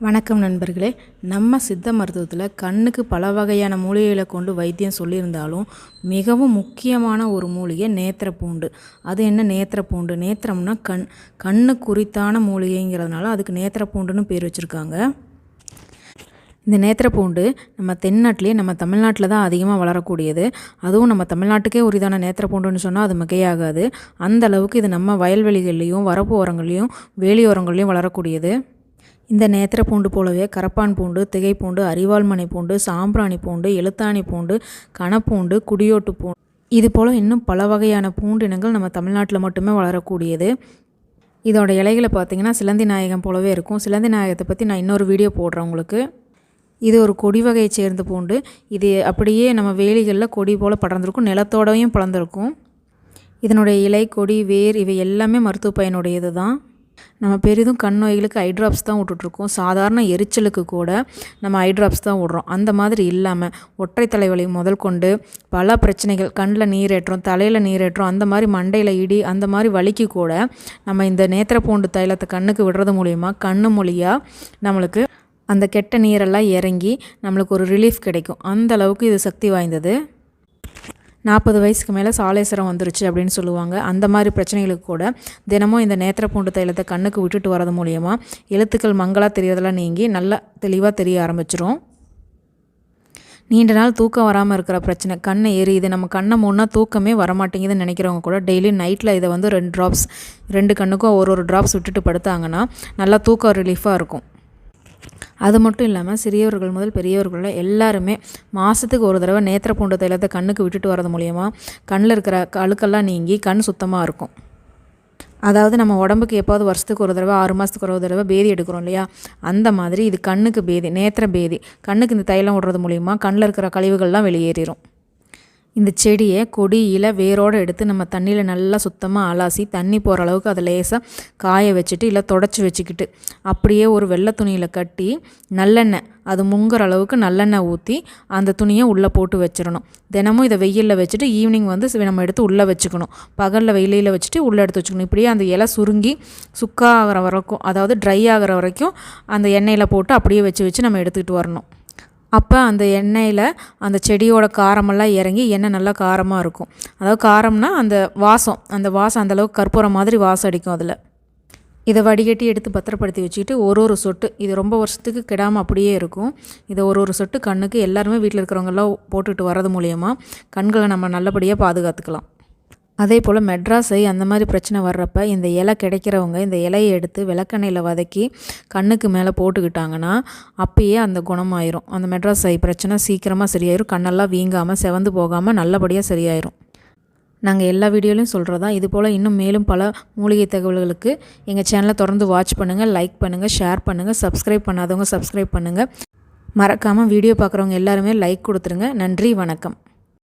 வணக்கம் நண்பர்களே. நம்ம சித்த மருத்துவத்தில் கண்ணுக்கு பல வகையான மூலிகைகளை கொண்டு வைத்தியம் சொல்லியிருந்தாலும் மிகவும் முக்கியமான ஒரு மூலிகை நேத்திர பூண்டு அது என்ன நேத்திர பூண்டு நேத்திரம்னா கண் கண்ணு குறித்தான மூலிகைங்கிறதுனால அதுக்கு நேத்திரப்பூண்டுன்னு பேர் வச்சுருக்காங்க. இந்த நேத்திர பூண்டு நம்ம தென்னாட்டிலே நம்ம தமிழ்நாட்டில் தான் அதிகமாக வளரக்கூடியது. அதுவும் நம்ம தமிழ்நாட்டுக்கே உரிதான நேத்திரப்பூண்டுன்னு சொன்னால் அது மிகையாகாது. அந்த அளவுக்கு இது நம்ம வயல்வெளிகள்லேயும் வரப்பு ஓரங்கள்லேயும் வேலியோரங்கள்லேயும் வளரக்கூடியது. இந்த நேத்திர பூண்டு போலவே கரப்பான் பூண்டு திகைப்பூண்டு அரிவாள்மனை பூண்டு சாம்பிராணி பூண்டு எழுத்தாணி பூண்டு கனப்பூண்டு குடியோட்டு பூண்டு. இது போல் இன்னும் பல வகையான பூண்டு இனங்கள் நம்ம தமிழ்நாட்டில் மட்டுமே வளரக்கூடியது. இதோட இலைகளை பார்த்தீங்கன்னா சிலந்தி நாயகம் போலவே இருக்கும். சிலந்தி நாயகத்தை பற்றி நான் இன்னொரு வீடியோ போடுறேன் உங்களுக்கு. இது ஒரு கொடி வகையை சேர்ந்த பூண்டு. இது அப்படியே நம்ம வேலிகளில் கொடி போல் படர்ந்துருக்கும். நிலத்தோடையும் படர்ந்துருக்கும். இதனுடைய இலை கொடி வேர் இவை எல்லாமே மருத்துவ பயனுடையது தான் நம்ம பெரிதும் கண் நோய்களுக்கு ஐ ட்ராப்ஸ் தான் விட்டுட்ருக்கோம் சாதாரண எரிச்சலுக்கு கூட நம்ம ஐ ட்ராப்ஸ் தான் விடுறோம். அந்த மாதிரி இல்லாமல் ஒற்றை தலைவலி முதல் கொண்டு பல பிரச்சனைகள் கண்ணில் நீரேற்றம் தலையில் நீரேற்றம் அந்த மாதிரி மண்டையில் இடி அந்த மாதிரி வலிக்கு கூட நம்ம இந்த நேத்திரப்பூண்டு தைலத்தை கண்ணுக்கு விடுறது மூலிமா கண்ணு மொழியாக நம்மளுக்கு அந்த கெட்ட நீரெல்லாம் இறங்கி நம்மளுக்கு ஒரு ரிலீஃப் கிடைக்கும். அந்த அளவுக்கு இது சக்தி வாய்ந்தது. நாற்பது வயசுக்கு மேலே சாலேசரம் வந்துருச்சு அப்படின்னு சொல்லுவாங்க. அந்த மாதிரி பிரச்சனைகளுக்கு கூட தினமும் இந்த நேத்திரப்பூண்டு தைலத்தை கண்ணுக்கு விட்டுட்டு வரது மூலியமாக எழுத்துக்கள் மங்களாக தெரியறதெல்லாம் நீங்கி நல்லா தெளிவாக தெரிய ஆரம்பிச்சிரும். நீண்ட நாள் தூக்கம் வராமல் இருக்கிற பிரச்சனை. கண்ணை எரியுது. நம்ம கண்ணை மூணா தூக்கமே வரமாட்டேங்குதுன்னு நினைக்கிறவங்க கூட டெய்லி நைட்டில் இதை வந்து ரெண்டு ட்ராப்ஸ் ரெண்டு கண்ணுக்கும் ஒரு ஒரு ட்ராப்ஸ் விட்டுட்டு படுத்தாங்கன்னா நல்லா தூக்கம் ரிலீஃபாக இருக்கும். அது மட்டும் இல்லாமல் சிறியவர்கள் முதல் பெரியவர்கள் எல்லாருமே மாதத்துக்கு ஒரு தடவை நேத்திர பூண்டு தைலத்தை கண்ணுக்கு விட்டுட்டு வரது மூலியமாக கண்ணில் இருக்கிற அழுக்கெல்லாம் நீங்கி கண் சுத்தமாக இருக்கும். அதாவது நம்ம உடம்புக்கு எப்போது வருஷத்துக்கு ஒரு தடவை ஆறு மாதத்துக்கு ஒரு தடவை பேதி எடுக்கிறோம் இல்லையா? அந்த மாதிரி இது கண்ணுக்கு பேதி நேத்திர பேதி கண்ணுக்கு இந்த தைலம் விடுறது மூலிமா கண்ணில் இருக்கிற கழிவுகள்லாம் வெளியேறிடும் இந்த செடியை கொடி வேரோடு எடுத்து நம்ம தண்ணியில் நல்லா சுத்தமாக அலாசி தண்ணி போகிற அளவுக்கு அதை லேசாக காய வச்சுட்டு இல்லை தொடச்சி வச்சுக்கிட்டு அப்படியே ஒரு வெள்ளை துணியில் கட்டி நல்லெண்ணெய் அது முங்குற அளவுக்கு நல்லெண்ணெய் ஊற்றி அந்த துணியை உள்ளே போட்டு வச்சிடணும். தினமும் இதை வெயிலில் வச்சுட்டு ஈவினிங் வந்து நம்ம எடுத்து உள்ளே வச்சுக்கணும். பகலில் வெயிலில் வச்சுட்டு உள்ளே எடுத்து வச்சுக்கணும். இப்படியே அந்த இலை சுருங்கி சுக்காகிற வரைக்கும் அதாவது ட்ரை ஆகிற வரைக்கும் அந்த எண்ணெயில் போட்டு அப்படியே வச்சு வச்சு நம்ம எடுத்துக்கிட்டு வரணும். அப்போ அந்த எண்ணெயில் அந்த செடியோட காரமெல்லாம் இறங்கி எண்ணெய் நல்லா காரமாக இருக்கும். அதாவது காரம்னா அந்த வாசம் அந்த வாசம் அந்தளவுக்கு கற்பூரம் மாதிரி வாசம் அடிக்கும் அதில். இதை வடிகட்டி எடுத்து பத்திரப்படுத்தி வச்சுக்கிட்டு ஒரு ஒரு சொட்டு இது ரொம்ப வருஷத்துக்கு கெடாமல் அப்படியே இருக்கும். இதை ஒரு ஒரு சொட்டு கண்ணுக்கு எல்லாருமே வீட்டில் இருக்கிறவங்கெல்லாம் போட்டுட்டு வரது மூலியமாக கண்களை நம்ம நல்லபடியாக பாதுகாத்துக்கலாம். அதே போல் மெட்ராஸை அந்த மாதிரி பிரச்சனை வர்றப்ப இந்த இலை கிடைக்கிறவங்க இந்த இலையை எடுத்து விளக்கெண்ணெயில் வதக்கி கண்ணுக்கு மேலே போட்டுக்கிட்டாங்கன்னா அப்பயே அந்த குணமாயிரும். அந்த மெட்ராஸ் ஐ பிரச்சனை சீக்கிரமாக சரியாயிரும். கண்ணெல்லாம் வீங்காமல் செவந்து போகாமல் நல்லபடியாக சரியாயிரும். நாங்கள் எல்லா வீடியோலையும் சொல்கிறதா இது போல் இன்னும் மேலும் பல மூலிகை தகவல்களுக்கு எங்கள் சேனலை தொடர்ந்து வாட்ச் பண்ணுங்கள் லைக் பண்ணுங்கள் ஷேர் பண்ணுங்கள் சப்ஸ்கிரைப் பண்ணாதவங்க சப்ஸ்கிரைப் பண்ணுங்கள் மறக்காமல் வீடியோ பார்க்குறவங்க எல்லாருமே லைக் கொடுத்துருங்க. நன்றி வணக்கம்.